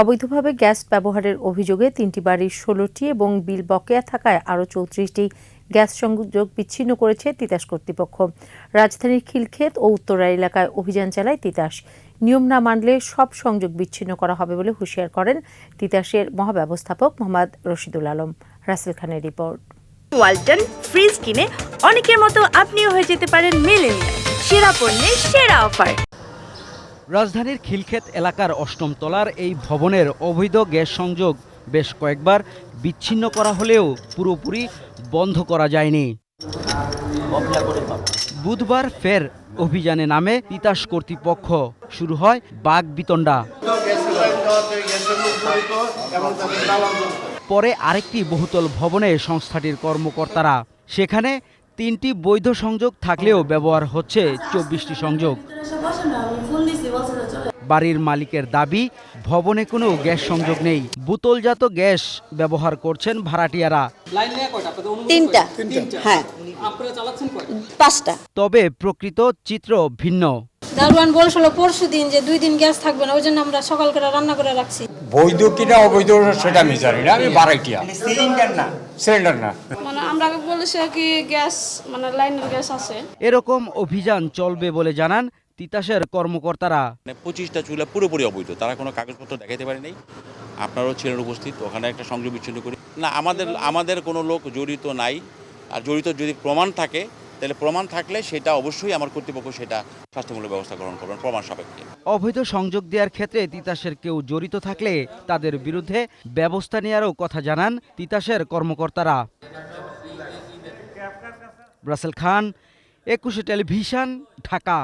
অবৈধভাবে গ্যাস ব্যবহারের অভিযোগে তিনটি বাড়ির ষোলোটি এবং বিল বকেয়া থাকায় আরও চৌত্রিশটি গ্যাস সংযোগ বিচ্ছিন্ন করেছে তিতাস কর্তৃপক্ষ। রাজধানীর খিলক্ষেত ও উত্তরা এলাকায় অভিযান চালায় তিতাস। নিয়ম না মানলে সব সংযোগ বিচ্ছিন্ন করা হবে বলে হুঁশিয়ার করেন তিতাসের মহাব্যবস্থাপক মোহাম্মদ রশিদুল আলম। রাসেল খানের রিপোর্ট। ওয়ালটন ফ্রিজ কিনে অনেকের মতো আপনিও হয়ে যেতে পারেন মেলেনিয়া সেরা পণ্যের সেরা অফার। রাজধানীর খিলক্ষেত এলাকার অষ্টম তলার এই ভবনের অবৈধ গ্যাস সংযোগ বেশ কয়েকবার বিচ্ছিন্ন করা হলেও পুরোপুরি বন্ধ করা যায়নি। বুধবার ফের অভিযানে নামে তিতাস কর্তৃপক্ষ। শুরু হয় বাঘ বিতণ্ডা। পরে আরেকটি বহুতল ভবনে সংস্থাটির কর্মকর্তারা। সেখানে তিনটি বৈধ সংযোগ থাকলেও ব্যবহার হচ্ছে চব্বিশটি সংযোগ। বাড়ির মালিকের দাবি ভবনে কোনো গ্যাস সংযোগ নেই। বোতলজাত গ্যাস ব্যবহার করছেন ভাড়াটিয়ারা। তিনটা। হ্যাঁ। আপনারা চালাচ্ছেন কয়টা? পাঁচটা। তবে প্রকৃত চিত্র ভিন্ন। দারোয়ান বলছিল পরশু দিন যে দুই দিন গ্যাস থাকবে না ওই জন্য আমরা সকাল করে রান্না করে রাখছি। বৈধ কিনা অবৈধ সেটা আমি জানি না আমি বারাইটিয়া। সিলিন্ডার না? সিলিন্ডার না। মানে আমরা বলেছে কি গ্যাস মানে লাইনের গ্যাস আছে। এরকম অভিযান চলবে বলে জানান তিতাসের কর্মকর্তারা। মানে পঁচিশটা চুলা পুরোপুরি অবৈধ তারা কোনো কাগজপত্র দেখাতে পারে নাই। আপনারাও ছিলেন উপস্থিত ওখানে একটা সংযোগ বিচ্ছিন্ন করি। না আমাদের আমাদের কোনো লোক জড়িত নাই। আর জড়িত যদি প্রমাণ থাকে তাহলে প্রমাণ থাকলে সেটা অবশ্যই আমার কর্তৃপক্ষ সেটা স্বাস্থ্যমূলক ব্যবস্থা গ্রহণ করবেন, প্রমাণ সাপেক্ষে। অবৈধ সংযোগ দেওয়ার ক্ষেত্রে তিতাসের কেউ জড়িত থাকলে তাদের বিরুদ্ধে ব্যবস্থা নেওয়ারও কথা জানান তিতাসের কর্মকর্তারা। রাসেল খান, একুশে টেলিভিশন, ঢাকা।